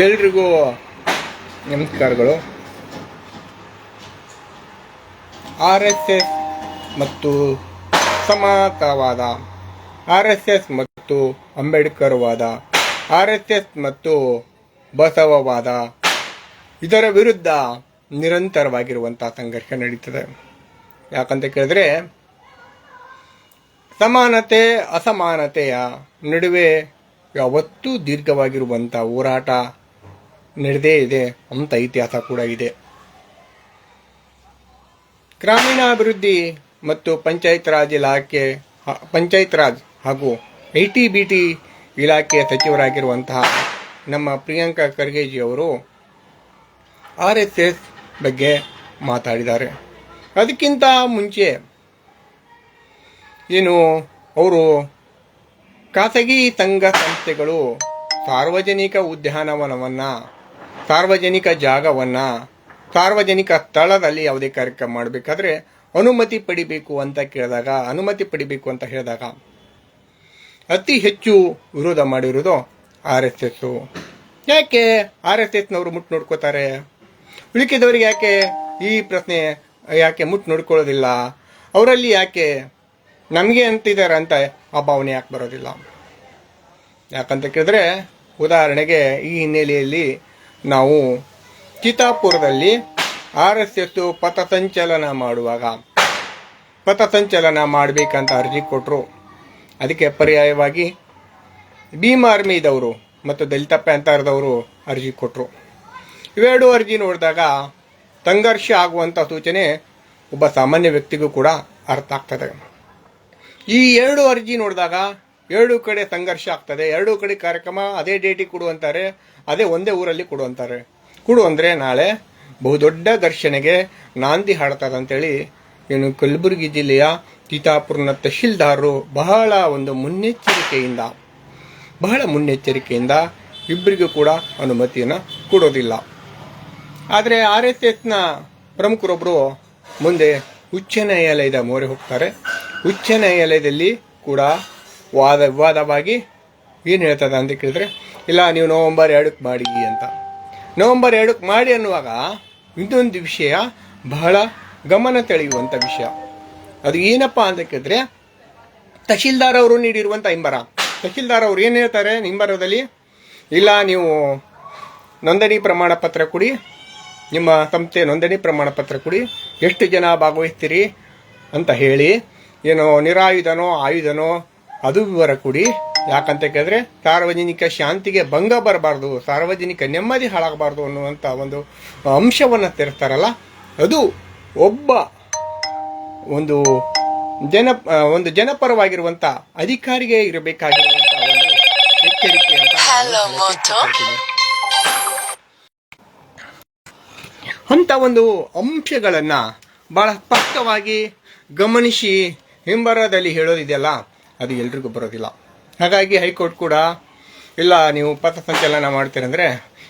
ಎಲ್ರಿಗೂ ನಮಸ್ಕಾರಗಳು. R S S ಮತ್ತು ಸಮಾತವಾದ ಆರ್ ಎಸ್ ಎಸ್ ಮತ್ತು ಅಂಬೇಡ್ಕರ್ ವಾದ ಆರ್ ಎಸ್ ಎಸ್ ಮತ್ತು ಬಸವವಾದ ಇದರ ವಿರುದ್ಧ ನಿರಂತರವಾಗಿರುವಂತಹ ಸಂಘರ್ಷ ನಡೀತದೆ. ಯಾಕಂತ ಕೇಳಿದ್ರೆ ಸಮಾನತೆ ಅಸಮಾನತೆಯ ನಡುವೆ ಯಾವತ್ತೂ ದೀರ್ಘವಾಗಿರುವಂಥ ಹೋರಾಟ ನಡೆದೇ ಇದೆ ಅಂತ ಇತಿಹಾಸ ಕೂಡ ಇದೆ. ಗ್ರಾಮೀಣಾಭಿವೃದ್ಧಿ ಮತ್ತು ಪಂಚಾಯತ್ ರಾಜ್ ಇಲಾಖೆ ಪಂಚಾಯತ್ ರಾಜ್ ಹಾಗೂ ಐ ಟಿ ಬಿ ಟಿ ಇಲಾಖೆಯ ಸಚಿವರಾಗಿರುವಂತಹ ನಮ್ಮ ಪ್ರಿಯಾಂಕಾ ಖರ್ಗೆಜಿ ಅವರು ಆರ್ ಎಸ್ ಎಸ್ ಬಗ್ಗೆ ಮಾತಾಡಿದ್ದಾರೆ. ಅದಕ್ಕಿಂತ ಮುಂಚೆ ಏನು ಅವರು ಖಾಸಗಿ ಸಂಘ ಸಂಸ್ಥೆಗಳು ಸಾರ್ವಜನಿಕ ಉದ್ಯಾನವನವನ್ನು ಸಾರ್ವಜನಿಕ ಜಾಗವನ್ನು, ಸಾರ್ವಜನಿಕ ಸ್ಥಳದಲ್ಲಿ ಯಾವುದೇ ಕಾರ್ಯಕ್ರಮ ಮಾಡಬೇಕಾದ್ರೆ ಅನುಮತಿ ಪಡಿಬೇಕು ಅಂತ ಕೇಳಿದಾಗ, ಅನುಮತಿ ಪಡಿಬೇಕು ಅಂತ ಹೇಳಿದಾಗ ಅತಿ ಹೆಚ್ಚು ವಿರೋಧ ಮಾಡಿರೋದು ಆರ್ ಎಸ್ ಎಸ್. ಯಾಕೆ ಆರ್ ಎಸ್ ಎಸ್ನವರು ಮುಟ್ಟು ನೋಡ್ಕೋತಾರೆ? ಉಳಿಕೆದವರಿಗೆ ಯಾಕೆ ಈ ಪ್ರಶ್ನೆ ಯಾಕೆ ಮುಟ್ಟು ನೋಡ್ಕೊಳ್ಳೋದಿಲ್ಲ? ಅವರಲ್ಲಿ ಯಾಕೆ ನಮಗೆ ಅಂತಿದ್ದಾರೆ ಅಂತ ಆ ಭಾವನೆ ಯಾಕೆ ಬರೋದಿಲ್ಲ? ಯಾಕಂತ ಕೇಳಿದ್ರೆ ಉದಾಹರಣೆಗೆ ಈ ಹಿನ್ನೆಲೆಯಲ್ಲಿ ನಾವು ಚಿತಾಪುರದಲ್ಲಿ ಆರ್ ಎಸ್ ಎಸ್ ಪಥಸಂಚಲನ ಮಾಡುವಾಗ ಪಥಸಂಚಲನ ಮಾಡಬೇಕಂತ ಅರ್ಜಿ ಕೊಟ್ಟರು ಅದಕ್ಕೆ ಪರ್ಯಾಯವಾಗಿ ಭೀಮ್ ಆರ್ಮಿದವರು ಮತ್ತು ದಲಿತ ಪ್ಯಾಂಥರ್ದವರು ಅರ್ಜಿ ಕೊಟ್ಟರು ಇವೆರಡು ಅರ್ಜಿ ನೋಡಿದಾಗ ಸಂಘರ್ಷ ಆಗುವಂಥ ಸೂಚನೆ ಒಬ್ಬ ಸಾಮಾನ್ಯ ವ್ಯಕ್ತಿಗೂ ಕೂಡ ಅರ್ಥ ಆಗ್ತದೆ. ಈ ಎರಡು ಅರ್ಜಿ ನೋಡಿದಾಗ ಎರಡು ಕಡೆ ಸಂಘರ್ಷ ಆಗ್ತದೆ. ಎರಡು ಕಡೆ ಕಾರ್ಯಕ್ರಮ ಅದೇ ಡೇಟಿಗೆ ಕೊಡು ಅಂತಾರೆ. ಅದೇ ಒಂದೇ ಊರಲ್ಲಿ ಕೊಡು ಅಂತಾರೆ. ಕೊಡು ಅಂದರೆ ನಾಳೆ ಬಹುದೊಡ್ಡ ಘರ್ಷಣೆಗೆ ನಾಂದಿ ಹಾಡ್ತದೆ ಅಂತೇಳಿ ಏನು ಕಲಬುರಗಿ ಜಿಲ್ಲೆಯ ಸೀತಾಪುರನ ತಹಶೀಲ್ದಾರರು ಬಹಳ ಒಂದು ಮುನ್ನೆಚ್ಚರಿಕೆಯಿಂದ, ಬಹಳ ಮುನ್ನೆಚ್ಚರಿಕೆಯಿಂದ ಇಬ್ಬರಿಗೂ ಕೂಡ ಅನುಮತಿಯನ್ನು ಕೊಡೋದಿಲ್ಲ. ಆದರೆ ಆರ್ ಎಸ್ ಎಸ್ನ ಪ್ರಮುಖರೊಬ್ಬರು ಮುಂದೆ ಉಚ್ಚ ನ್ಯಾಯಾಲಯದ ಮೊರೆ ಹೋಗ್ತಾರೆ. ಉಚ್ಚ ನ್ಯಾಯಾಲಯದಲ್ಲಿ ಕೂಡ ವಾದ ವಿವಾದವಾಗಿ ಏನು ಹೇಳ್ತದೆ ಅಂತ ಕೇಳಿದ್ರೆ, ಇಲ್ಲ, ನೀವು ನವಂಬರ್ ಎರಡಕ್ಕೆ ಮಾಡಿ ಅಂತ. ನವಂಬರ್ ಎರಡಕ್ಕೆ ಮಾಡಿ ಅನ್ನುವಾಗ ಇದೊಂದು ವಿಷಯ ಬಹಳ ಗಮನ ತೆಳೆಯುವಂಥ ವಿಷಯ. ಅದು ಏನಪ್ಪ ಅಂತ ಕೇಳಿದ್ರೆ, ತಹಶೀಲ್ದಾರ್ ಅವರು ನೀಡಿರುವಂಥ ಹಿಂಬರ. ತಹಶೀಲ್ದಾರ್ ಅವರು ಏನು ಹೇಳ್ತಾರೆ ಹಿಂಬರದಲ್ಲಿ, ಇಲ್ಲ, ನೀವು ನೋಂದಣಿ ಪ್ರಮಾಣ ಪತ್ರ ಕೊಡಿ, ನಿಮ್ಮ ಸಂಸ್ಥೆ ನೋಂದಣಿ ಪ್ರಮಾಣ ಪತ್ರ ಕೊಡಿ, ಎಷ್ಟು ಜನ ಭಾಗವಹಿಸ್ತೀರಿ ಅಂತ ಹೇಳಿ, ಏನೋ ನಿರಾಯುಧನೋ ಆಯುಧನೋ ಅದು ವಿವರ ಕೊಡಿ. ಯಾಕಂತ ಕೇಳಿದ್ರೆ ಸಾರ್ವಜನಿಕ ಶಾಂತಿಗೆ ಭಂಗ ಬರಬಾರ್ದು ಸಾರ್ವಜನಿಕ ನೆಮ್ಮದಿ ಹಾಳಾಗಬಾರ್ದು ಅನ್ನುವಂಥ ಒಂದು ಅಂಶವನ್ನು ತೆರೆಸ್ತಾರಲ್ಲ ಅದು ಒಬ್ಬ ಒಂದು ಜನ ಒಂದು ಜನಪರವಾಗಿರುವಂತ ಅಧಿಕಾರಿಗೆ ಇರಬೇಕಾಗಿರುವಂತ ಒಂದು ಎಚ್ಚರಿಕೆ ಅಂತ ನಾನು ಅಂತ ಒಂದು ಅಂಶಗಳನ್ನ ಬಹಳ ಸ್ಪಷ್ಟವಾಗಿ ಗಮನಿಸಿ ಹಿಂಬರದಲ್ಲಿ ಹೇಳೋದಿದೆಯಲ್ಲ ಅದು ಎಲ್ರಿಗೂ ಬರೋದಿಲ್ಲ. ಹಾಗಾಗಿ ಹೈಕೋರ್ಟ್ ಕೂಡ, ಇಲ್ಲ, ನೀವು ಪಥಸಂಚಲನ ಮಾಡ್ತೀರಂದ್ರೆ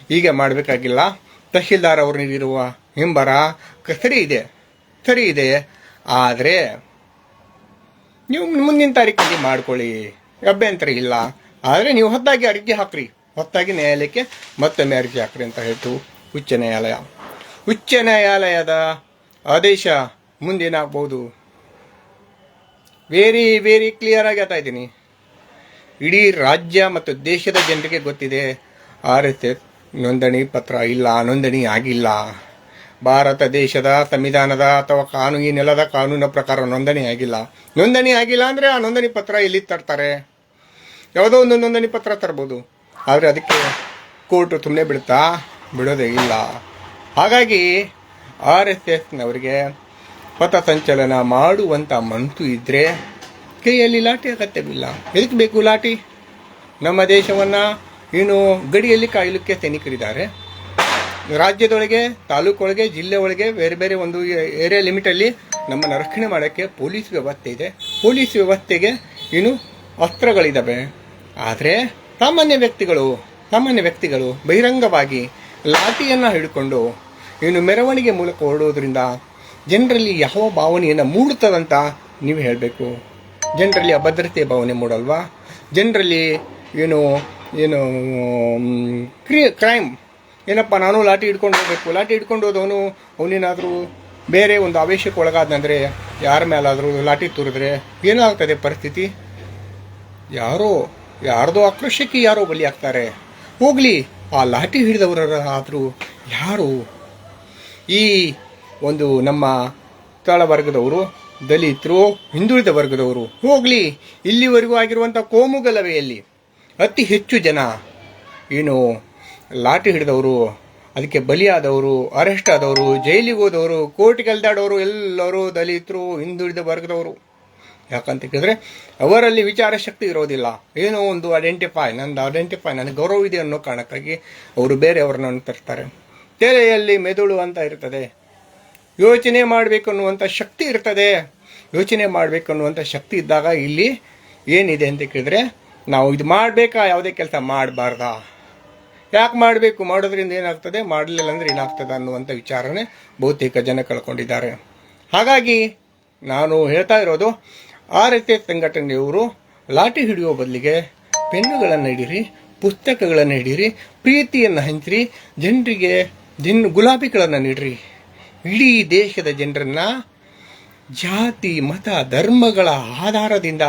ಹೀಗೆ ಮಾಡಬೇಕಾಗಿಲ್ಲ. ತಹಶೀಲ್ದಾರ್ ಅವರು ನೀಡಿರುವ ಹಿಂಬರ ಸರಿ ಇದೆ ಸರಿ ಇದೆ. ಆದರೆ ನೀವು ಮುಂದಿನ ತಾರೀಕಲ್ಲಿ ಮಾಡ್ಕೊಳ್ಳಿ. ಅಭ್ಯಂತರ ಇಲ್ಲ. ಆದರೆ ನೀವು ಹೊತ್ತಾಗಿ ಅರ್ಜಿ ಹಾಕ್ರಿ. ಹೊತ್ತಾಗಿ ನ್ಯಾಯಾಲಯಕ್ಕೆ ಮತ್ತೊಮ್ಮೆ ಅರ್ಜಿ ಹಾಕ್ರಿ ಅಂತ ಹೇಳ್ತು ಉಚ್ಚ ನ್ಯಾಯಾಲಯ. ಉಚ್ಚ ನ್ಯಾಯಾಲಯದ ಆದೇಶ ಮುಂದೇನಾಗ್ಬೋದು ವೆರಿ ವೆರಿ ಕ್ಲಿಯರ್ ಆಗಿ ಹೇಳ್ತಾ ಇದ್ದೀನಿ. ಇಡೀ ರಾಜ್ಯ ಮತ್ತು ದೇಶದ ಜನರಿಗೆ ಗೊತ್ತಿದೆ, ಆರ್ ಎಸ್ ಎಸ್ ನೋಂದಣಿ ಪತ್ರ ಇಲ್ಲ, ನೋಂದಣಿ ಆಗಿಲ್ಲ. ಭಾರತ ದೇಶದ ಸಂವಿಧಾನದ ಅಥವಾ ಕಾನೂನು, ಈ ನೆಲದ ಕಾನೂನಿನ ಪ್ರಕಾರ ನೋಂದಣಿ ಆಗಿಲ್ಲ. ನೋಂದಣಿ ಆಗಿಲ್ಲ ಅಂದರೆ ಆ ನೋಂದಣಿ ಪತ್ರ ಎಲ್ಲಿ ತರ್ತಾರೆ? ಯಾವುದೋ ಒಂದು ನೋಂದಣಿ ಪತ್ರ ತರ್ಬೋದು. ಆದರೆ ಅದಕ್ಕೆ ಕೋರ್ಟು ಸುಮ್ಮನೆ ಬಿಡುತ್ತಾ ಬಿಡೋದೇ ಇಲ್ಲ. ಹಾಗಾಗಿ ಆರ್ ಎಸ್ ಎಸ್ನವರಿಗೆ ಪಥಸಂಚಲನ ಮಾಡುವಂಥ ಮನಸ್ಸು ಇದ್ದರೆ ಕೈಯಲ್ಲಿ ಲಾಠಿ ಅಗತ್ಯವಿಲ್ಲ. ಎದಕ್ಕೆ ಬೇಕು ಲಾಠಿ? ನಮ್ಮ ದೇಶವನ್ನು ಇನ್ನು ಗಡಿಯಲ್ಲಿ ಕಾಯಲಿಕ್ಕೆ ಸೈನಿಕರಿದ್ದಾರೆ. ರಾಜ್ಯದೊಳಗೆ ತಾಲೂಕೊಳಗೆ ಜಿಲ್ಲೆ ಒಳಗೆ, ಬೇರೆ ಬೇರೆ ಒಂದು ಏರಿಯಾ ಲಿಮಿಟಲ್ಲಿ ನಮ್ಮನ್ನು ರಕ್ಷಣೆ ಮಾಡೋಕ್ಕೆ ಪೊಲೀಸ್ ವ್ಯವಸ್ಥೆ ಇದೆ. ಪೊಲೀಸ್ ವ್ಯವಸ್ಥೆಗೆ ಇನ್ನು ಅಸ್ತ್ರಗಳಿದ್ದಾವೆ ಆದರೆ ಸಾಮಾನ್ಯ ವ್ಯಕ್ತಿಗಳು ಸಾಮಾನ್ಯ ವ್ಯಕ್ತಿಗಳು ಬಹಿರಂಗವಾಗಿ ಲಾಠಿಯನ್ನು ಹಿಡ್ಕೊಂಡು ಇನ್ನು ಮೆರವಣಿಗೆ ಮೂಲಕ ಹೊರಡೋದ್ರಿಂದ ಜನರಲ್ಲಿ ಯಾವ ಭಾವನೆಯನ್ನು ಮೂಡುತ್ತದಂತ ನೀವು ಹೇಳಬೇಕು. ಜನರಲ್ಲಿ ಅಭದ್ರತೆ ಭಾವನೆ ಮೂಡಲ್ವಾ? ಜನರಲ್ಲಿ ಏನು ಏನು ಕ್ರಿ ಕ್ರೈಮ್. ಏನಪ್ಪ, ನಾನು ಲಾಠಿ ಹಿಡ್ಕೊಂಡು ಹೋಗಬೇಕು. ಲಾಠಿ ಹಿಡ್ಕೊಂಡು ಹೋದವನು ಅವನೇನಾದರೂ ಬೇರೆ ಒಂದು ಆವೇಶಕ್ಕೆ ಒಳಗಾದಂದರೆ ಯಾರ ಮೇಲಾದರೂ ಲಾಠಿ ತುರಿದ್ರೆ ಏನಾಗ್ತದೆ ಪರಿಸ್ಥಿತಿ? ಯಾರೋ, ಯಾರ್ದೋ ಆಕ್ರೋಶಕ್ಕೆ ಯಾರೋ ಬಲಿಯಾಗ್ತಾರೆ. ಹೋಗಲಿ, ಆ ಲಾಠಿ ಹಿಡಿದವರ ಆದರೂ ಯಾರು? ಈ ಒಂದು ನಮ್ಮ ತಳ ವರ್ಗದವರು, ದಲಿತರು, ಹಿಂದುಳಿದ ವರ್ಗದವರು, ಹೋಗಲಿ, ಇಲ್ಲಿವರೆಗೂ ಆಗಿರುವಂಥ ಕೋಮು ಗಲಭೆಯಲ್ಲಿ ಅತಿ ಹೆಚ್ಚು ಜನ ಏನು ಲಾಠಿ ಹಿಡಿದವರು, ಅದಕ್ಕೆ ಬಲಿಯಾದವರು ಅರೆಸ್ಟ್ ಆದವರು, ಜೈಲಿಗೆ ಹೋದವರು, ಕೋರ್ಟ್ಗೆ ಅಲ್ದಾಡೋರು ಎಲ್ಲರೂ ದಲಿತರು, ಹಿಂದುಳಿದ ವರ್ಗದವರು. ಯಾಕಂತ ಕೇಳಿದ್ರೆ, ಅವರಲ್ಲಿ ವಿಚಾರ ಶಕ್ತಿ ಇರೋದಿಲ್ಲ. ಏನೋ ಒಂದು ಐಡೆಂಟಿಫೈ ನಂದು ಐಡೆಂಟಿಫೈ ನನಗೆ ಗೌರವ ಇದೆ ಅನ್ನೋ ಕಾರಣಕ್ಕಾಗಿ ಅವರು ಬೇರೆಯವ್ರನ್ನ ತರ್ತಾರೆ. ತೆರೆಯಲ್ಲಿ ಮೆದುಳು ಅಂತ ಇರ್ತದೆ. ಯೋಚನೆ ಮಾಡಬೇಕು ಅನ್ನುವಂಥ ಶಕ್ತಿ ಇರ್ತದೆ. ಯೋಚನೆ ಮಾಡಬೇಕು ಅನ್ನುವಂಥ ಶಕ್ತಿ ಇದ್ದಾಗ ಇಲ್ಲಿ ಏನಿದೆ ಅಂತ ಕೇಳಿದ್ರೆ, ನಾವು ಇದು ಮಾಡಬೇಕಾ? ಯಾವುದೇ ಕೆಲಸ ಮಾಡಬಾರ್ದ? ಯಾಕೆ ಮಾಡಬೇಕು? ಮಾಡೋದ್ರಿಂದ ಏನಾಗ್ತದೆ? ಮಾಡಲಿಲ್ಲ ಅಂದ್ರೆ ಏನಾಗ್ತದೆ ಅನ್ನುವಂಥ ವಿಚಾರನೆ ಬಹುತೇಕ ಜನ ಕಳ್ಕೊಂಡಿದ್ದಾರೆ. ಹಾಗಾಗಿ ನಾನು ಹೇಳ್ತಾ ಇರೋದು ಆ ರೀತಿಯ ಸಂಘಟನೆಯವರು ಲಾಠಿ ಹಿಡಿಯೋ ಬದಲಿಗೆ ಪೆನ್ನುಗಳನ್ನು ಹಿಡೀರಿ, ಪುಸ್ತಕಗಳನ್ನು ಹಿಡೀರಿ, ಪ್ರೀತಿಯನ್ನು ಹಂಚಿರಿ, ಜನರಿಗೆ ಜನ್ ಗುಲಾಬಿಗಳನ್ನು ನೀಡ್ರಿ. ಇಡೀ ದೇಶದ ಜನರನ್ನ ಜಾತಿ, ಮತ, ಧರ್ಮಗಳ ಆಧಾರದಿಂದ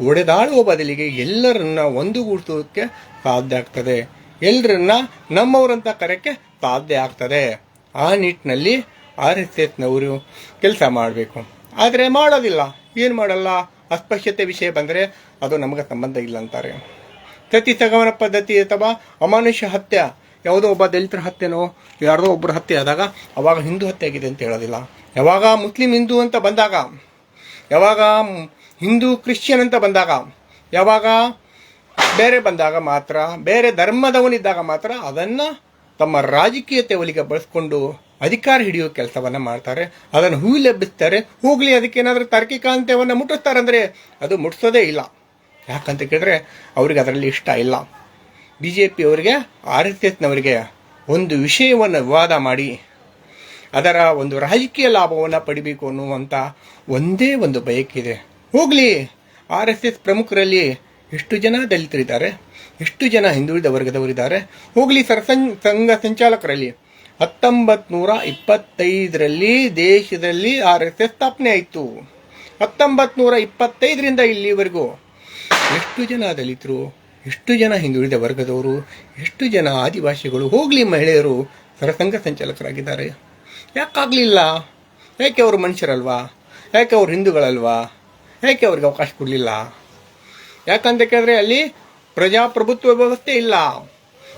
ಒಡೆದಾಡುವ ಬದಲಿಗೆ ಎಲ್ಲರನ್ನ ಒಂದುಗೂಡಿಸೋದಕ್ಕೆ ಸಾಧ್ಯ ಆಗ್ತದೆ. ಎಲ್ಲರನ್ನ ನಮ್ಮವರಂತ ಕರೆಕ್ಕೆ ಸಾಧ್ಯ ಆಗ್ತದೆ. ಆ ನಿಟ್ಟಿನಲ್ಲಿ ಆರ್ ಎಸ್ ಎಸ್ನವರು ಕೆಲಸ ಮಾಡಬೇಕು. ಆದರೆ ಮಾಡೋದಿಲ್ಲ. ಏನು ಮಾಡಲ್ಲ? ಅಸ್ಪಶ್ಯತೆ ವಿಷಯ ಬಂದರೆ ಅದು ನಮಗೆ ಸಂಬಂಧ ಇಲ್ಲ ಅಂತಾರೆ. ಸತಿ ಸಗಮನ ಪದ್ಧತಿ ಅಥವಾ ಅಮಾನುಷ್ಯ ಹತ್ಯೆ ಯಾವುದೋ ಒಬ್ಬ ದಲಿತರ ಹತ್ಯೆನೋ, ಯಾರದೋ ಒಬ್ಬರ ಹತ್ಯೆ ಆದಾಗ ಅವಾಗ ಹಿಂದೂ ಹತ್ಯೆ ಆಗಿದೆ ಅಂತ ಹೇಳೋದಿಲ್ಲ. ಯಾವಾಗ ಮುಸ್ಲಿಂ ಹಿಂದೂ ಅಂತ ಬಂದಾಗ, ಯಾವಾಗ ಹಿಂದೂ ಕ್ರಿಶ್ಚಿಯನ್ ಅಂತ ಬಂದಾಗ, ಯಾವಾಗ ಬೇರೆ ಬಂದಾಗ ಮಾತ್ರ, ಬೇರೆ ಧರ್ಮದವನಿದ್ದಾಗ ಮಾತ್ರ ಅದನ್ನು ತಮ್ಮ ರಾಜಕೀಯತೆ ಒಲಿಗೆ ಬಳಸ್ಕೊಂಡು ಅಧಿಕಾರ ಹಿಡಿಯೋ ಕೆಲಸವನ್ನು ಮಾಡ್ತಾರೆ. ಅದನ್ನು ಹೂಲೆಬ್ಬಿಸ್ತಾರೆ ಹೋಗಲಿ ಅದಕ್ಕೇನಾದರೂ ತಾರ್ಕಿಕ ಅಂತ್ಯವನ್ನು ಮುಟ್ಟಿಸ್ತಾರಂದ್ರೆ ಅದು ಮುಟ್ಟಿಸೋದೇ ಇಲ್ಲ. ಯಾಕಂತ ಕೇಳಿದ್ರೆ ಅವ್ರಿಗೆ ಅದರಲ್ಲಿ ಇಷ್ಟ ಇಲ್ಲ. ಬಿ ಜೆ ಪಿ ಅವರಿಗೆ ಆರ್ ಎಸ್ ಎಸ್ನವರಿಗೆ ಒಂದು ವಿಷಯವನ್ನು ವಿವಾದ ಮಾಡಿ, ಅದರ ಒಂದು ರಾಜಕೀಯ ಲಾಭವನ್ನು ಪಡಿಬೇಕು ಅನ್ನುವಂಥ ಒಂದೇ ಒಂದು ಬಯಕಿದೆ ಹೋಗಲಿ, ಆರ್ ಎಸ್ ಎಸ್ ಪ್ರಮುಖರಲ್ಲಿ ಎಷ್ಟು ಜನ ದಲಿತರಿದ್ದಾರೆ, ಎಷ್ಟು ಜನ ಹಿಂದುಳಿದ ವರ್ಗದವರಿದ್ದಾರೆ, ಹೋಗಲಿ ಸರಸಂ ಸಂಘ ಸಂಚಾಲಕರಲ್ಲಿ ಹತ್ತೊಂಬತ್ತು ನೂರ ಇಪ್ಪತ್ತೈದರಲ್ಲಿ ದೇಶದಲ್ಲಿ ಆರ್ ಎಸ್ ಎಸ್ ಸ್ಥಾಪನೆ ಆಯಿತು. ಹತ್ತೊಂಬತ್ತು ನೂರ ಇಪ್ಪತ್ತೈದರಿಂದ ಇಲ್ಲಿವರೆಗೂ ಎಷ್ಟು ಜನ ದಲಿತರು ಎಷ್ಟು ಜನ ಹಿಂದುಳಿದ ವರ್ಗದವರು, ಎಷ್ಟು ಜನ ಆದಿವಾಸಿಗಳು, ಹೋಗಲಿ ಮಹಿಳೆಯರು ಸರಸಂಘ ಸಂಚಾಲಕರಾಗಿದ್ದಾರೆ. ಯಾಕಾಗಲಿಲ್ಲ? ಯಾಕೆ ಅವರು ಮನುಷ್ಯರಲ್ವಾ? ಯಾಕೆ ಅವರು ಹಿಂದೂಗಳಲ್ವಾ? ಯಾಕೆ ಅವ್ರಿಗೆ ಅವಕಾಶ ಕೊಡಲಿಲ್ಲ? ಯಾಕಂತ ಕೇಳಿದ್ರೆ ಅಲ್ಲಿ ಪ್ರಜಾಪ್ರಭುತ್ವ ವ್ಯವಸ್ಥೆ ಇಲ್ಲ.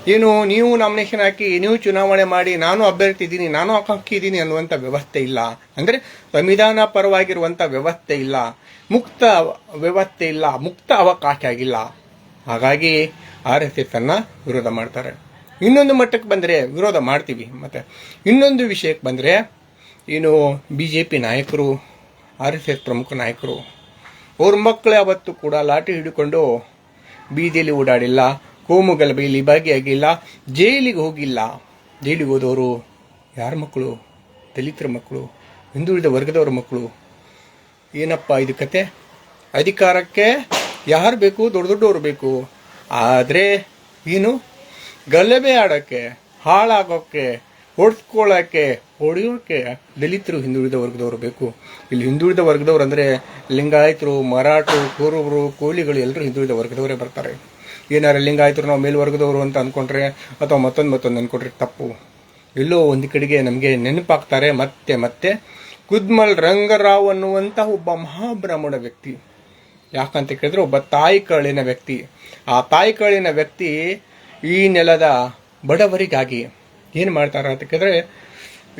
ಏನು, ನೀವು ನಾಮಿನೇಷನ್ ಹಾಕಿ, ನೀವು ಚುನಾವಣೆ ಮಾಡಿ, ನಾನು ಅಭ್ಯರ್ಥಿ ಇದ್ದೀನಿ, ನಾನು ಆಕಾಂಕ್ಷಿ ಇದ್ದೀನಿ ಅನ್ನುವಂಥ ವ್ಯವಸ್ಥೆ ಇಲ್ಲ. ಅಂದರೆ ಸಂವಿಧಾನ ಪರವಾಗಿರುವಂಥ ವ್ಯವಸ್ಥೆ ಇಲ್ಲ. ಮುಕ್ತ ವ್ಯವಸ್ಥೆ ಇಲ್ಲ. ಮುಕ್ತ ಅವಕಾಶ ಆಗಿಲ್ಲ. ಹಾಗಾಗಿ ಆರ್ ಎಸ್ ಎಸ್ ಅನ್ನು ವಿರೋಧ ಮಾಡ್ತಾರೆ. ಇನ್ನೊಂದು ಮಟ್ಟಕ್ಕೆ ಬಂದರೆ ವಿರೋಧ ಮಾಡ್ತೀವಿ. ಮತ್ತು ಇನ್ನೊಂದು ವಿಷಯಕ್ಕೆ ಬಂದರೆ ಏನು ಬಿ ಜೆ ಪಿ ನಾಯಕರು ಆರ್ ಎಸ್ ಎಸ್ ಪ್ರಮುಖ ನಾಯಕರು, ಅವ್ರ ಮಕ್ಕಳು ಯಾವತ್ತೂ ಕೂಡ ಲಾಠಿ ಹಿಡಿಕೊಂಡು ಬೀದಿಯಲ್ಲಿ ಓಡಾಡಿಲ್ಲ, ಕೋಮು ಗಲಭೆಯಲ್ಲಿ ಭಾಗಿಯಾಗಿಲ್ಲ, ಜೈಲಿಗೆ ಹೋಗಿಲ್ಲ. ಜೈಲಿಗೆ ಹೋದವರು ಯಾರ ಮಕ್ಕಳು? ದಲಿತರ ಮಕ್ಕಳು, ಹಿಂದುಳಿದ ವರ್ಗದವ್ರ ಮಕ್ಕಳು. ಏನಪ್ಪ ಇದು ಕತೆ? ಅಧಿಕಾರಕ್ಕೆ ಯಾರು ಬೇಕು? ದೊಡ್ಡ ದೊಡ್ಡವರು ಬೇಕು. ಆದರೆ ಏನು ಗಲಭೆ ಆಡೋಕ್ಕೆ, ಹಾಳಾಗೋಕ್ಕೆ ಹೊಡ್ಸ್ಕೊಳ್ಳೋಕ್ಕೆ ಹೊಡೆಯೋಕ್ಕೆ ದಲಿತರು ಹಿಂದುಳಿದ ವರ್ಗದವರು ಬೇಕು. ಇಲ್ಲಿ ಹಿಂದುಳಿದ ವರ್ಗದವ್ರು ಅಂದರೆ ಲಿಂಗಾಯತರು, ಮರಾಠರು ಕುರುಬರು ಕೂಲಿಗಳು ಎಲ್ಲರೂ ಹಿಂದುಳಿದ ವರ್ಗದವರೇ ಬರ್ತಾರೆ. ಏನಾರ ಲಿಂಗಾಯತರು ನಾವು ಮೇಲ್ವರ್ಗದವರು ಅಂತ ಅಂದ್ಕೊಂಡ್ರೆ ಅಥವಾ ಮತ್ತೊಂದು ಮತ್ತೊಂದು ಅಂದ್ಕೊಂಡ್ರೆ ತಪ್ಪು. ಎಲ್ಲೋ ಒಂದು ಕಡೆಗೆ ನಮಗೆ ನೆನಪಾಗ್ತಾರೆ ಮತ್ತೆ ಮತ್ತೆ ಕುದ್ಮಲ್ ರಂಗರಾವ್ ಅನ್ನುವಂಥ ಒಬ್ಬ ಮಹಾಬ್ರಾಹ್ಮಣ ವ್ಯಕ್ತಿ. ಯಾಕಂತ ಕೇಳಿದ್ರೆ ಒಬ್ಬ ತಾಯಿ ಕರಳಿನ ವ್ಯಕ್ತಿ. ಆ ತಾಯಿ ಕರಳಿನ ವ್ಯಕ್ತಿ ಈ ನೆಲದ ಬಡವರಿಗಾಗಿ ಏನು ಮಾಡ್ತಾರೆ ಅಂತ ಕೇಳಿದ್ರೆ,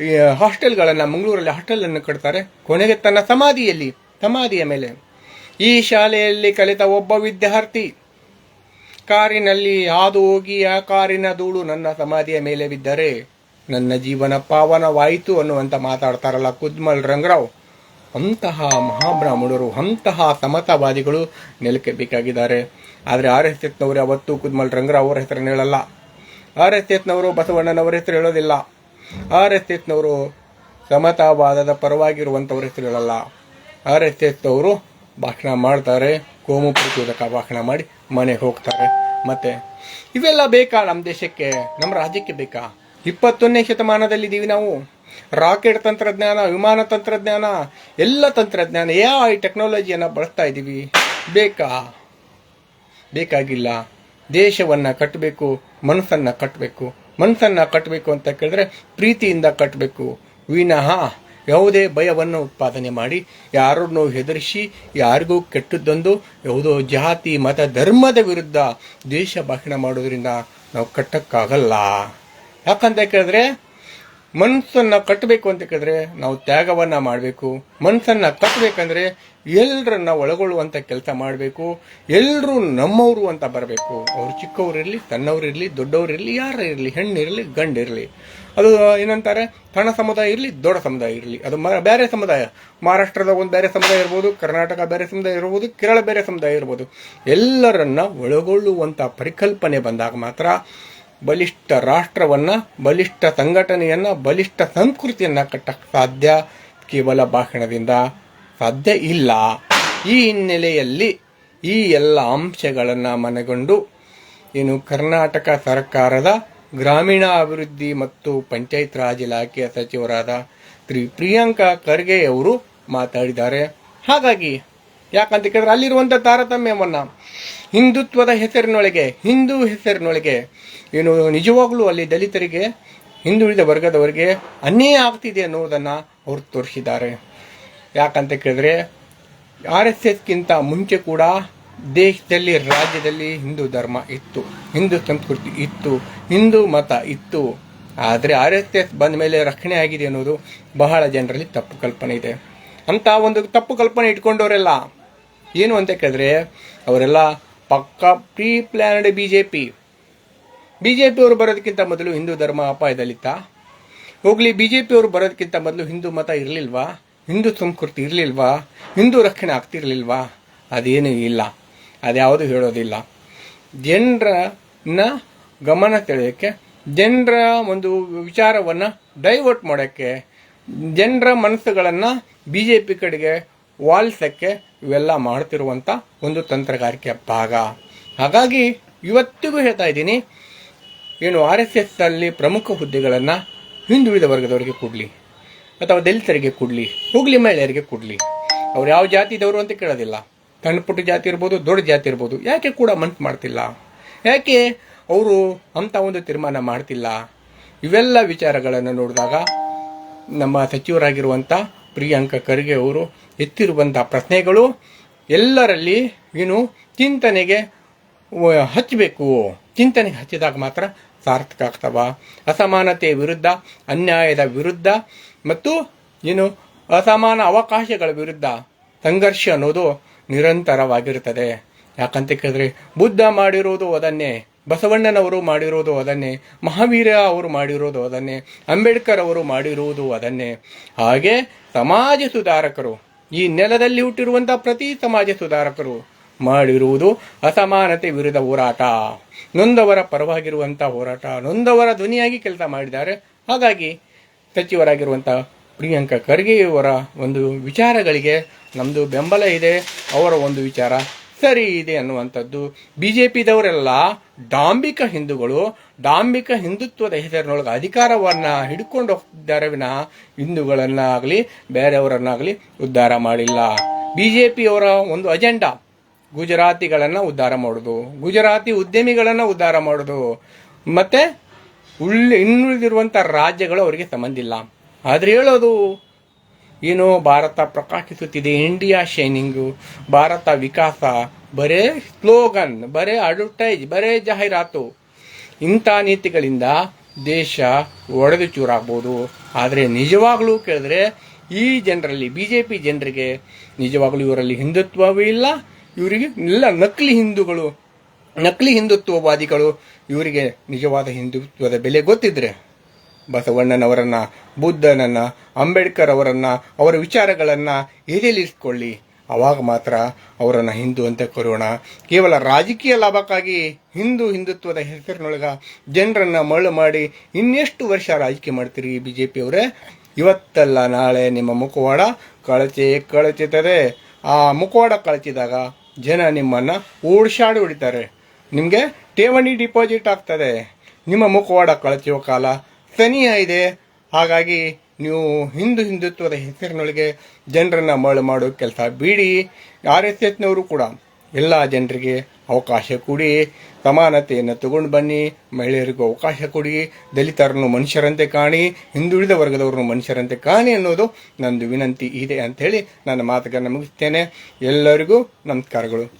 ಈ ಹಾಸ್ಟೆಲ್ಗಳನ್ನು, ಮಂಗಳೂರಲ್ಲಿ ಹಾಸ್ಟೆಲನ್ನು ಕಟ್ತಾರೆ. ಕೊನೆಗೆ ತನ್ನ ಸಮಾಧಿಯಲ್ಲಿ, ಸಮಾಧಿಯ ಮೇಲೆ ಈ ಶಾಲೆಯಲ್ಲಿ ಕಲಿತ ಒಬ್ಬ ವಿದ್ಯಾರ್ಥಿ ಕಾರಿನಲ್ಲಿ ಹಾದು ಹೋಗಿ ಆ ಕಾರಿನ ಧೂಳು ನನ್ನ ಸಮಾಧಿಯ ಮೇಲೆ ಬಿದ್ದರೆ ನನ್ನ ಜೀವನ ಪಾವನವಾಯಿತು ಅನ್ನುವಂತ ಮಾತಾಡ್ತಾರಲ್ಲ ಕುದ್ಮಲ್ ರಂಗರಾವ್. ಅಂತಹ ಮಹಾಬ್ರಾಹ್ಮಣರು, ಅಂತಹ ಸಮತಾವಾದಿಗಳು ನೆಲಕ್ಕೆ ಬೇಕಾಗಿದ್ದಾರೆ ಆದರೆ ಆರ್ ಎಸ್ ಎಸ್ನವರು ಯಾವತ್ತೂ ಕುದ್ಮಲ್ ರಂಗರಾವ್ ಅವರ ಹೆಸರನ್ನು ಹೇಳಲ್ಲ. ಆರ್ ಎಸ್ ಎಸ್ನವರು ಬಸವಣ್ಣನವರ ಹೆಸರು ಹೇಳೋದಿಲ್ಲ. ಆರ್ ಎಸ್ ಎಸ್ನವರು ಸಮತಾವಾದದ ಪರವಾಗಿರುವಂಥವ್ರ ಹೆಸರು ಹೇಳಲ್ಲ. ಆರ್ ಎಸ್ ಎಸ್ನವರು ಭಾಷಣ ಮಾಡ್ತಾರೆ, ಕೋಮು ಪ್ರಚೋದಕ ಭಾಷಣ ಮಾಡಿ ಮನೆಗೆ ಹೋಗ್ತಾರೆ. ಮತ್ತೆ ಇವೆಲ್ಲ ಬೇಕಾ ನಮ್ಮ ದೇಶಕ್ಕೆ, ನಮ್ಮ ರಾಜ್ಯಕ್ಕೆ ಬೇಕಾ? ಇಪ್ಪತ್ತೊಂದನೇ ಶತಮಾನದಲ್ಲಿದ್ದೀವಿ ನಾವು. ರಾಕೆಟ್ ತಂತ್ರಜ್ಞಾನ, ವಿಮಾನ ತಂತ್ರಜ್ಞಾನ, ಎಲ್ಲ ತಂತ್ರಜ್ಞಾನ ಎ ಐ ಟೆಕ್ನಾಲಜಿಯನ್ನು ಬಳಸ್ತಾ ಇದ್ದೀವಿ. ಬೇಕಾ? ಬೇಕಾಗಿಲ್ಲ. ದೇಶವನ್ನು ಕಟ್ಟಬೇಕು ಮನಸ್ಸನ್ನು ಕಟ್ಟಬೇಕು ಮನಸ್ಸನ್ನು ಕಟ್ಟಬೇಕು ಅಂತ ಕೇಳಿದ್ರೆ ಪ್ರೀತಿಯಿಂದ ಕಟ್ಟಬೇಕು ವಿನಃ ಯಾವುದೇ ಭಯವನ್ನು ಉತ್ಪಾದನೆ ಮಾಡಿ, ಯಾರನ್ನೂ ಹೆದರಿಸಿ, ಯಾರಿಗೂ ಕೆಟ್ಟದ್ದೊಂದು, ಯಾವುದೋ ಜಾತಿ, ಮತ, ಧರ್ಮದ ವಿರುದ್ಧ ದೇಶ ಭಾಷಣ ಮಾಡೋದ್ರಿಂದ ನಾವು ಕಟ್ಟಕ್ಕಾಗಲ್ಲ. ಯಾಕಂತ ಕೇಳಿದ್ರೆ ಮನಸ್ಸನ್ನು ಕಟ್ಟಬೇಕು ಅಂತ ಕೇಳಿದ್ರೆ ನಾವು ತ್ಯಾಗವನ್ನ ಮಾಡಬೇಕು. ಮನಸ್ಸನ್ನ ಕಟ್ಟಬೇಕಂದ್ರೆ ಎಲ್ಲರನ್ನ ಒಳಗೊಳ್ಳುವಂತ ಕೆಲಸ ಮಾಡಬೇಕು. ಎಲ್ಲರೂ ನಮ್ಮವರು ಅಂತ ಬರಬೇಕು. ಅವ್ರು ಚಿಕ್ಕವರಿರಲಿ ಸಣ್ಣವರಿರಲಿ ದೊಡ್ಡವರಿರಲಿ ಯಾರೇ ಇರಲಿ ಹೆಣ್ಣಿರಲಿ ಗಂಡಿರಲಿ ಅದು ಏನಂತಾರೆ? ಸಣ್ಣ ಸಮುದಾಯ ಇರಲಿ, ದೊಡ್ಡ ಸಮುದಾಯ ಇರಲಿ. ಅದು ಬೇರೆ ಸಮುದಾಯ. ಮಹಾರಾಷ್ಟ್ರದ ಒಂದು ಬೇರೆ ಸಮುದಾಯ ಇರ್ಬೋದು, ಕರ್ನಾಟಕ ಬೇರೆ ಸಮುದಾಯ ಇರ್ಬೋದು, ಕೇರಳ ಬೇರೆ ಸಮುದಾಯ ಇರ್ಬೋದು. ಎಲ್ಲರನ್ನ ಒಳಗೊಳ್ಳುವಂತ ಪರಿಕಲ್ಪನೆ ಬಂದಾಗ ಮಾತ್ರ ಬಲಿಷ್ಠ ರಾಷ್ಟ್ರವನ್ನ, ಬಲಿಷ್ಠ ಸಂಘಟನೆಯನ್ನ, ಬಲಿಷ್ಠ ಸಂಸ್ಕೃತಿಯನ್ನ ಕಟ್ಟಕ್ಕೆ ಸಾಧ್ಯ? ಕೇವಲ ಭಾಷಣದಿಂದ ಸಾಧ್ಯ ಇಲ್ಲ. ಈ ಹಿನ್ನೆಲೆಯಲ್ಲಿ ಈ ಎಲ್ಲ ಅಂಶಗಳನ್ನು ಮನಗೊಂಡು ಏನು ಕರ್ನಾಟಕ ಸರ್ಕಾರದ ಗ್ರಾಮೀಣ ಅಭಿವೃದ್ಧಿ ಮತ್ತು ಪಂಚಾಯತ್ ರಾಜ್ ಇಲಾಖೆಯ ಸಚಿವರಾದ ಶ್ರೀ ಪ್ರಿಯಾಂಕಾ ಖರ್ಗೆ ಅವರು ಮಾತಾಡಿದ್ದಾರೆ. ಹಾಗಾಗಿ ಯಾಕಂತ ಕೇಳಿದ್ರೆ ಅಲ್ಲಿರುವಂಥ ತಾರತಮ್ಯವನ್ನ ಹಿಂದುತ್ವದ ಹೆಸರಿನೊಳಗೆ, ಹಿಂದೂ ಹೆಸರಿನೊಳಗೆ, ಏನು ನಿಜವಾಗ್ಲೂ ಅಲ್ಲಿ ದಲಿತರಿಗೆ, ಹಿಂದುಳಿದ ವರ್ಗದವರಿಗೆ ಅನ್ಯಾಯ ಆಗ್ತಿದೆ ಅನ್ನೋದನ್ನ ಅವರು ತೋರಿಸಿದ್ದಾರೆ. ಯಾಕಂತ ಕೇಳಿದ್ರೆ ಆರ್ ಎಸ್ ಎಸ್ಗಿಂತ ಮುಂಚೆ ಕೂಡ ದೇಶದಲ್ಲಿ, ರಾಜ್ಯದಲ್ಲಿ ಹಿಂದೂ ಧರ್ಮ ಇತ್ತು, ಹಿಂದೂ ಸಂಸ್ಕೃತಿ ಇತ್ತು, ಹಿಂದೂ ಮತ ಇತ್ತು. ಆದರೆ ಆರ್ ಎಸ್ ಎಸ್ ಬಂದ ಮೇಲೆ ರಕ್ಷಣೆ ಆಗಿದೆ ಅನ್ನೋದು ಬಹಳ ಜನರಲ್ಲಿ ತಪ್ಪು ಕಲ್ಪನೆ ಇದೆ. ಅಂತ ಒಂದು ತಪ್ಪು ಕಲ್ಪನೆ ಇಟ್ಕೊಂಡವರೆಲ್ಲ ಏನು ಅಂತ ಕೇಳಿದ್ರೆ, ಅವರೆಲ್ಲ ಪಕ್ಕ pre planned B J P B J ಪಿಯವರು ಬರೋದಕ್ಕಿಂತ ಮೊದಲು ಹಿಂದೂ ಧರ್ಮ ಅಪಾಯದಲ್ಲಿತ್ತ? ಹೋಗ್ಲಿ ಪಿಯವರು ಬರೋದಕ್ಕಿಂತ ಮೊದಲು ಹಿಂದೂ ಮತ ಇರಲಿಲ್ವಾ? ಹಿಂದೂ ಸಂಸ್ಕೃತಿ ಇರಲಿಲ್ವಾ? ಹಿಂದೂ ರಕ್ಷಣೆ ಆಗ್ತಿರ್ಲಿಲ್ವಾ? ಅದೇನೂ ಇಲ್ಲ. ಅದ್ಯಾವುದು ಹೇಳೋದಿಲ್ಲ. ಜನರನ್ನ ಗಮನ ಸೆಳೆಯೋಕ್ಕೆ, ಜನರ ಒಂದು ವಿಚಾರವನ್ನು ಡೈವರ್ಟ್ ಮಾಡೋಕ್ಕೆ, ಜನರ ಮನಸ್ಸುಗಳನ್ನು ಬಿ ಜೆ ಪಿ ಕಡೆಗೆ ವಾಲ್ಸಕ್ಕೆ ಇವೆಲ್ಲ ಮಾಡ್ತಿರುವಂಥ ಒಂದು ತಂತ್ರಗಾರಿಕೆ ಭಾಗ. ಹಾಗಾಗಿ ಇವತ್ತಿಗೂ ಹೇಳ್ತಾ ಇದ್ದೀನಿ, ಏನು ಆರ್ ಎಸ್ ಎಸ್ನಲ್ಲಿ ಪ್ರಮುಖ ಹುದ್ದೆಗಳನ್ನು ಹಿಂದುಳಿದ ವರ್ಗದವರಿಗೆ ಕೊಡಲಿ, ಅಥವಾ ದಲಿತರಿಗೆ ಕೊಡಲಿ, ಹುಗ್ಲಿ ಮಹಿಳೆಯರಿಗೆ ಕೊಡಲಿ. ಅವ್ರು ಯಾವ ಜಾತಿದವರು ಅಂತ ಕೇಳೋದಿಲ್ಲ. ಸಣ್ಣ ಪುಟ್ಟ ಜಾತಿ ಇರ್ಬೋದು, ದೊಡ್ಡ ಜಾತಿ ಇರ್ಬೋದು, ಯಾಕೆ ಕೂಡ ಮನ್ಸು ಮಾಡ್ತಿಲ್ಲ? ಯಾಕೆ ಅವರು ಅಂಥ ಒಂದು ತೀರ್ಮಾನ ಮಾಡ್ತಿಲ್ಲ? ಇವೆಲ್ಲ ವಿಚಾರಗಳನ್ನು ನೋಡಿದಾಗ ನಮ್ಮ ಸಚಿವರಾಗಿರುವಂಥ ಪ್ರಿಯಾಂಕ ಖರ್ಗೆ ಅವರು ಎತ್ತಿರುವಂಥ ಪ್ರಶ್ನೆಗಳು ಎಲ್ಲರಲ್ಲಿ ಏನು ಚಿಂತನೆಗೆ ಹಚ್ಚಬೇಕು ಚಿಂತನೆಗೆ ಹಚ್ಚಿದಾಗ ಮಾತ್ರ ಸಾರ್ಥಕ ಆಗ್ತವ. ಅಸಮಾನತೆಯ ವಿರುದ್ಧ, ಅನ್ಯಾಯದ ವಿರುದ್ಧ ಮತ್ತು ಏನು ಅಸಮಾನ ಅವಕಾಶಗಳ ವಿರುದ್ಧ ಸಂಘರ್ಷ ಅನ್ನೋದು ನಿರಂತರವಾಗಿರುತ್ತದೆ. ಯಾಕಂತ ಕೇಳಿದ್ರೆ ಬುದ್ಧ ಮಾಡಿರೋದು ಅದನ್ನೇ, ಬಸವಣ್ಣನವರು ಮಾಡಿರೋದು ಅದನ್ನೇ, ಮಹಾವೀರ ಅವರು ಮಾಡಿರೋದು ಅದನ್ನೇ, ಅಂಬೇಡ್ಕರ್ ಅವರು ಮಾಡಿರುವುದು ಅದನ್ನೇ. ಹಾಗೆ ಸಮಾಜ ಸುಧಾರಕರು ಈ ನೆಲದಲ್ಲಿ ಹುಟ್ಟಿರುವಂಥ ಪ್ರತಿ ಸಮಾಜ ಸುಧಾರಕರು ಮಾಡಿರುವುದು ಅಸಮಾನತೆ ವಿರುದ್ಧ ಹೋರಾಟ. ನೊಂದವರ ಪರವಾಗಿರುವಂಥ ಹೋರಾಟ, ನೊಂದವರ ಧ್ವನಿಯಾಗಿ ಕೆಲಸ ಮಾಡಿದ್ದಾರೆ. ಹಾಗಾಗಿ ಸಚಿವರಾಗಿರುವಂಥ ಪ್ರಿಯಾಂಕಾ ಖರ್ಗೆಯವರ ಒಂದು ವಿಚಾರಗಳಿಗೆ ನಮ್ಮದು ಬೆಂಬಲ ಇದೆ, ಅವರ ಒಂದು ವಿಚಾರ ಸರಿ ಇದೆ ಅನ್ನುವಂಥದ್ದು. ಬಿ ಜೆ ಪಿದವರೆಲ್ಲ ಡಾಂಬಿಕ ಹಿಂದೂಗಳು ಡಾಂಬಿಕ ಹಿಂದುತ್ವದ ಹೆಸರಿನೊಳಗೆ ಅಧಿಕಾರವನ್ನ ಹಿಡ್ಕೊಂಡು ಹೋಗ್ತಿದ್ದಾರೆ ವಿನ. ಹಿಂದೂಗಳನ್ನಾಗಲಿ, ಬೇರೆಯವರನ್ನಾಗಲಿ ಉದ್ಧಾರ ಮಾಡಿಲ್ಲ. ಬಿ ಜೆ ಪಿಯವರ ಒಂದು ಅಜೆಂಡಾ, ಗುಜರಾತಿಗಳನ್ನು ಉದ್ಧಾರ ಮಾಡೋದು. ಗುಜರಾತಿ ಉದ್ಯಮಿಗಳನ್ನು ಉದ್ಧಾರ ಮಾಡೋದು. ಮತ್ತೆ ಉಳ್ಳಿ ಇನ್ನುಳಿದಿರುವಂಥ ರಾಜ್ಯಗಳು ಅವರಿಗೆ ಸಂಬಂಧಿಲ್ಲ ಆದರೆ ಹೇಳೋದು, ಏನು ಭಾರತ ಪ್ರಕಾಶಿಸುತ್ತಿದೆ, ಇಂಡಿಯಾ ಶೈನಿಂಗು, ಭಾರತ ವಿಕಾಸ, ಬರೇ ಸ್ಲೋಗನ್, ಬರೇ ಅಡ್ವರ್ಟೈಸ್, ಬರೇ ಜಾಹೀರಾತು. ಇಂಥ ನೀತಿಗಳಿಂದ ದೇಶ ಒಡೆದು ಚೂರಾಗ್ಬೋದು. ಆದರೆ ನಿಜವಾಗ್ಲೂ ಕೇಳಿದ್ರೆ ಈ ಜನರಲ್ಲಿ ಬಿ ಜೆ ಪಿ ಜನರಿಗೆ ನಿಜವಾಗಲೂ ಇವರಲ್ಲಿ ಹಿಂದುತ್ವವೂ ಇಲ್ಲ. ಇವರಿಗೆ ಎಲ್ಲ ನಕಲಿ ಹಿಂದೂಗಳು, ನಕಲಿ ಹಿಂದುತ್ವವಾದಿಗಳು ಇವರಿಗೆ ನಿಜವಾದ ಹಿಂದುತ್ವದ ಬೆಲೆ ಗೊತ್ತಿದ್ರೆ ಬಸವಣ್ಣನವರನ್ನ, ಬುದ್ಧನನ್ನ ಅಂಬೇಡ್ಕರ್ ಅವರನ್ನ ಅವರ ವಿಚಾರಗಳನ್ನ ಎದೆಲಿರಿಸ್ಕೊಳ್ಳಿ ಅವಾಗ ಮಾತ್ರ ಅವರನ್ನು ಹಿಂದೂ ಅಂತ ಕರೋಣ ಕೇವಲ ರಾಜಕೀಯ ಲಾಭಕ್ಕಾಗಿ ಹಿಂದೂ ಹಿಂದುತ್ವದ ಹೆಸರಿನೊಳಗ ಜನರನ್ನು ಮರಳು ಮಾಡಿ ಇನ್ನೆಷ್ಟು ವರ್ಷ ರಾಜಕೀಯ ಮಾಡ್ತೀರಿ ಬಿ ಜೆ ಪಿಯವರೇ ಇವತ್ತಲ್ಲ ನಾಳೆ ನಿಮ್ಮ ಮುಖವಾಡ ಕಳಚೆ ಕಳಚುತ್ತದೆ ಆ ಮುಖವಾಡ ಕಳಚಿದಾಗ ಜನ ನಿಮ್ಮನ್ನು ಓಡಿಸಾಡಿ ಹೊಡಿತಾರೆ. ನಿಮಗೆ ಠೇವಣಿ ಡಿಪಾಸಿಟ್ ಆಗ್ತದೆ. ನಿಮ್ಮ ಮುಖವಾಡ ಕಳಚುವ ಕಾಲ ಸನಿಹ ಇದೆ. ಹಾಗಾಗಿ ನೀವು ಹಿಂದೂ ಹಿಂದುತ್ವದ ಹೆಸರಿನೊಳಗೆ ಜನರನ್ನ ಮರಳು ಮಾಡೋ ಕೆಲಸ ಬಿಡಿ. ಆರ್ ಎಸ್ ಎಸ್ನವರು ಕೂಡ ಎಲ್ಲ ಜನರಿಗೆ ಅವಕಾಶ ಕೊಡಿ. ಸಮಾನತೆಯನ್ನು ತಗೊಂಡು ಬನ್ನಿ. ಮಹಿಳೆಯರಿಗೂ ಅವಕಾಶ ಕೊಡಿ. ದಲಿತರನ್ನು ಮನುಷ್ಯರಂತೆ ಕಾಣಿ. ಹಿಂದುಳಿದ ವರ್ಗದವರನ್ನು ಮನುಷ್ಯರಂತೆ ಕಾಣಿ ಅನ್ನೋದು ನಂದು ವಿನಂತಿ ಇದೆ ಅಂಥೇಳಿ ನನ್ನ ಮಾತುಗಳನ್ನು ಮುಗಿಸ್ತೇನೆ. ಎಲ್ಲರಿಗೂ ನಮಸ್ಕಾರಗಳು.